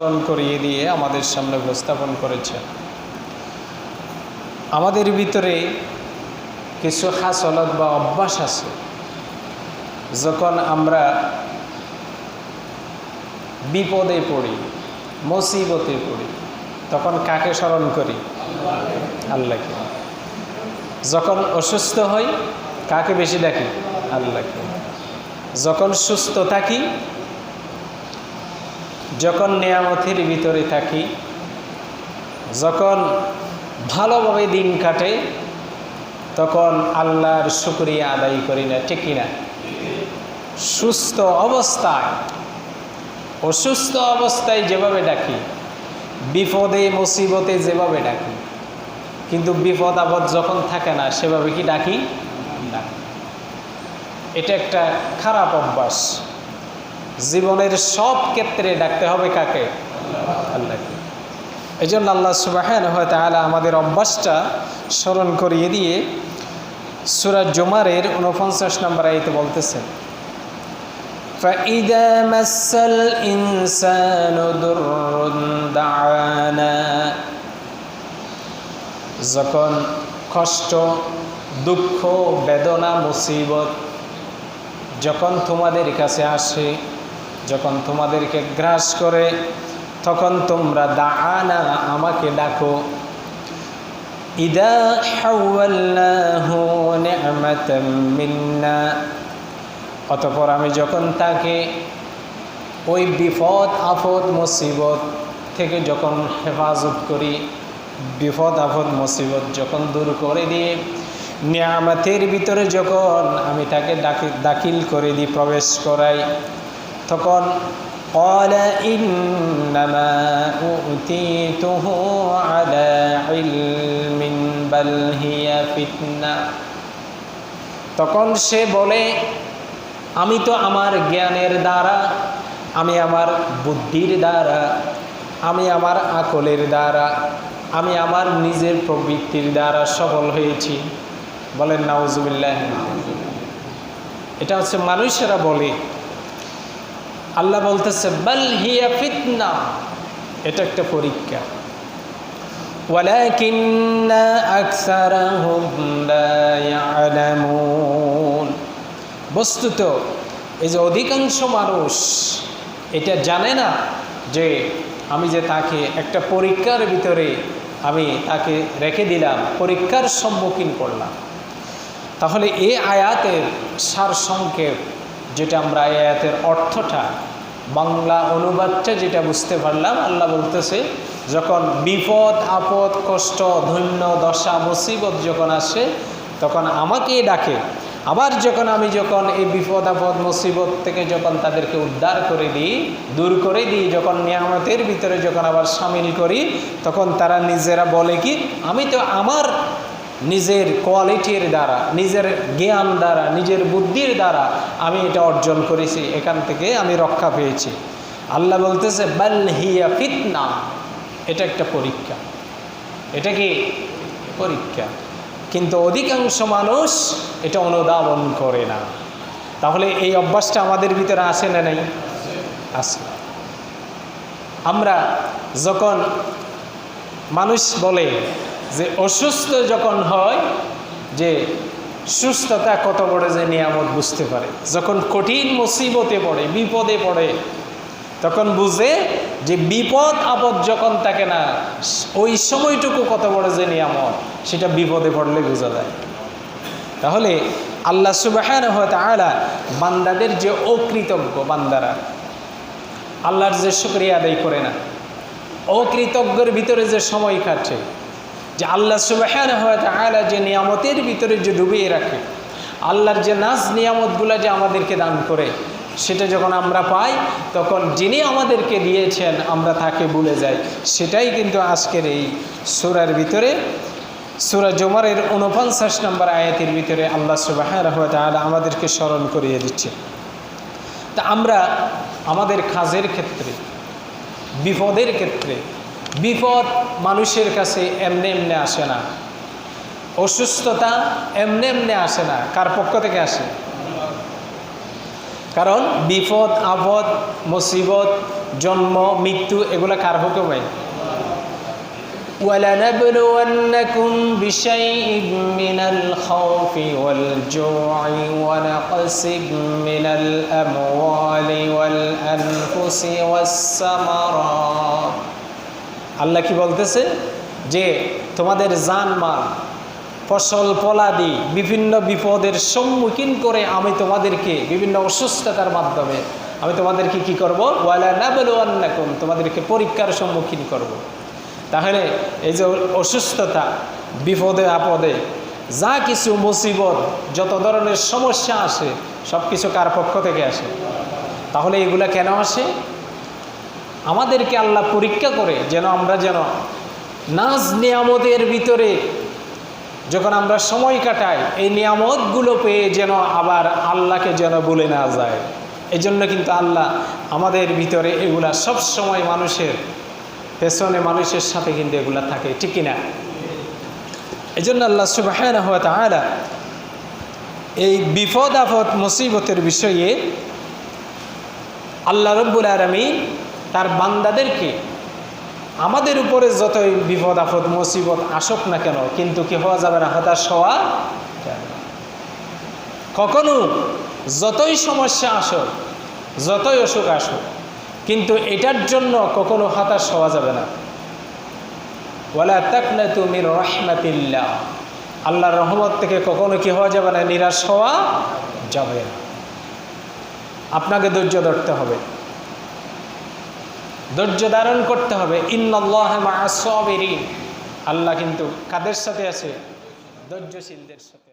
স্মরণ করিয়ে দিয়ে আমাদের সামনে উপস্থাপন করেছেন আমাদের ভিতরে কিছু হাসলত বা অভ্যাস আছে। যখন আমরা বিপদে পড়ি, মুসিবতে পড়ি, তখন কাকে স্মরণ করি? আল্লাহকে। যখন অসুস্থ হই, কাকে বেশি ডাকি? আল্লাহকে। যখন সুস্থ থাকি যখন নিয়ামতের ভিতরে থাকি, যখন ভালোভাবে দিন কাটে, তখন আল্লাহর শুক্রিয়া আদায় করি না, ঠিক কিনা? সুস্থ অবস্থায়, অসুস্থ অবস্থায় যেভাবে ডাকি, বিপদে, মুসিবতে যেভাবে ডাকি, কিন্তু বিপদ আপদ যখন থাকে না, সেভাবে কি ডাকি? ডাকি এটা একটা খারাপ অভ্যাস। জীবনের সব ক্ষেত্রে ডাকতে হবে কাকে আল্লাহকে এই জন্য আল্লাহ সুবাহান হয় তাহলে আমাদের অভ্যাসটা স্মরণ করিয়ে দিয়ে সুরাজ জুমারের উনপঞ্চাশ নম্বর আইতে বলতেছেন فإذا مس الإنسان ضر دعانا যখন কষ্ট দুঃখ বেদনা মুসিবত যখন তোমাদের কাছে আসে যখন তোমাদেরকে গ্রাস করে, তখন তোমরা দাআনা, আমাকে ডাকো। অতপর আমি যখন তাকে ওই বিপদ আফদ মুসিবত থেকে যখন হেফাজত করি, বিপদ আফদ মুসিবত যখন দূর করে দিয়ে নিয়ামতের ভিতরে যখন আমি তাকে ডাকি, দাখিল করে দিই, প্রবেশ করাই তখন قال إنما أوتيته على علم بل هي فتنة তখন সে বলে আমি তো আমার জ্ঞানের দ্বারা আমি আমার বুদ্ধির দ্বারা আমি আমার আকলের দ্বারা আমি আমার নিজের প্রবৃত্তির দ্বারা সফল হয়েছি বলেন নাউজুবিল্লাহ এটা হচ্ছে মানুষেরা বলে আল্লাহ বলতেছে বাল হিয়া ফিতনা এটা একটা পরীক্ষা ولكن أكثرهم لا يعلمون বস্তুত এই যে অধিকাংশ মানুষ এটা জানে না যে আমি যে তাকে একটা পরীক্ষার ভিতরে আমি তাকে রেখে দিলাম পরীক্ষার সম্মুখীন করলাম তাহলে এই আয়াতের সার সংক্ষেপ যেটা আমরা এই আয়াতের অর্থটা বাংলা অনুবাদটা যেটা বুঝতে পারলাম, আল্লাহ বলতেছে, যখন বিপদ, আপদ, কষ্ট, ধন্য, দশা, মুসিবত যখন আসে, তখন আমাকেই ডাকে। আবার যখন আমি যখন এই বিপদ, আপদ, মুসিবত থেকে যখন তাদেরকে উদ্ধার করে দিই, দূর করে দিই, যখন নিয়ামতের ভিতরে যখন আবার সামিল করি, তখন তারা নিজেরা বলে কি, আমি তো আমার নিজের কোয়ালিটির দ্বারা, নিজের জ্ঞান দ্বারা, নিজের বুদ্ধির দ্বারা আমি এটা অর্জন করেছি, এখান থেকে আমি রক্ষা পেয়েছি। আল্লাহ বলতেছে, বাল হিয়া ফিতনা। এটা একটা পরীক্ষা। এটা কি? পরীক্ষা। কিন্তু অধিকাংশ মানুষ এটা অনুধাবন করে না। তাহলে এই অভ্যাসটা আমাদের ভিতরে আসে না নাই? আসে। আমরা যখন মানুষ বলে যে অসুস্থ যখন হয়, যে সুস্থতা কত বড় যে নিয়ামত বুঝতে পারে। যখন কঠিন মুসিবতে পড়ে, বিপদে পড়ে, তখন বুঝে যে বিপদ আপদ যখন থাকে না, ওই সময়টুকু কত বড় যে নিয়ামত, সেটা বিপদে পড়লে বোঝা যায়। তাহলে আল্লাহ সুবাহ আলা বান্দাদের যে অকৃতজ্ঞ বান্দারা, আল্লাহর যে শুক্রিয়া আদায় করে না, অকৃতজ্ঞর ভিতরে যে সময় কাটে যে আল্লাহ সুবাহান আলা যে নিয়ামতের ভিতরে যে ডুবিয়ে রাখে, আল্লাহর যে নাচ নিয়ামতগুলো যে আমাদেরকে দান করে, সেটা যখন আমরা পাই, তখন যিনি আমাদেরকে দিয়েছেন, আমরা তাকে ভুলে যাই। সেটাই কিন্তু আজকের এই সুরার ভিতরে, সুরা জমারের উনপঞ্চাশ নম্বর আয়াতের ভিতরে আল্লাহ সুবাহ আমাদেরকে স্মরণ করিয়ে দিচ্ছে। তা আমরা আমাদের কাজের ক্ষেত্রে, বিপদের ক্ষেত্রে বিপদ মানুষের কাছে এমনি এমনি আসে না অসুস্থতা এমনি এমনি আসে না কার পক্ষ থেকে আসে কারণ বিপদ আপদ মুসিবত জন্ম মৃত্যু এগুলো কার হুকুমে ولنبلونكم بشيء من الخوف والجوع ونقص من الأموال والأنفس والثمرات আল্লাহ কি বলতেছে? যে তোমাদের জানমাল, ফসল ফলাদি বিভিন্ন বিপদের সম্মুখীন করে আমি তোমাদেরকে বিভিন্ন অসুস্থতার মাধ্যমে আমি তোমাদেরকে কি করব? ওয়ালা নাবলুয়ান্নাকুম তোমাদেরকে পরীক্ষার সম্মুখীন করব। তাহলে এই যে অসুস্থতা, বিপদে, আপদে, যা কিছু মুসিবত, যত ধরনের সমস্যা আসে সব কিছু কার পক্ষ থেকে আসে? তাহলে এগুলা কেন আসে? আমাদেরকে আল্লাহ পরীক্ষা করে যেন আমরা যেন নাজ নিয়ামতের ভিতরে যখন আমরা সময় কাটাই, এই নিয়ামতগুলো পেয়ে যেন আবার আল্লাহকে যেন বলে না যায়। এই জন্য কিন্তু আল্লাহ আমাদের ভিতরে এগুলা সব সময় মানুষের পেছনে মানুষের সাথে কিন্তু এগুলা থাকে, ঠিক কিনা? এই জন্য আল্লাহ সুবাহ তাহলে এই বিপদ আপদ মুসিবতের বিষয়ে আল্লাহ রব্বুল আলমী তার বান্দাদেরকে আমাদের উপরে যতই বিপদ, আপদ, মুসিবত আসুক না কেন, কিন্তু কি হওয়া যাবে না? হতাশ হওয়া কখনো যতই সমস্যা আসুক, যতই অসুখ আসুক, কিন্তু এটার জন্য কখনো হতাশ হওয়া যাবে না। ওয়ালা তাকনা তুমি রহমাতিল্লাহ। আল্লাহর রহমত থেকে কখনো কি হওয়া যাবে না? নিরাশ হওয়া যাবে না। আপনাকে ধৈর্য ধরতে হবে। ধৈর্য ধারণ করতে হবে। ইন্নআল্লাহ আল্লাহ কিন্তু কাদের সাথে আছে? ধৈর্যশীলদের সাথে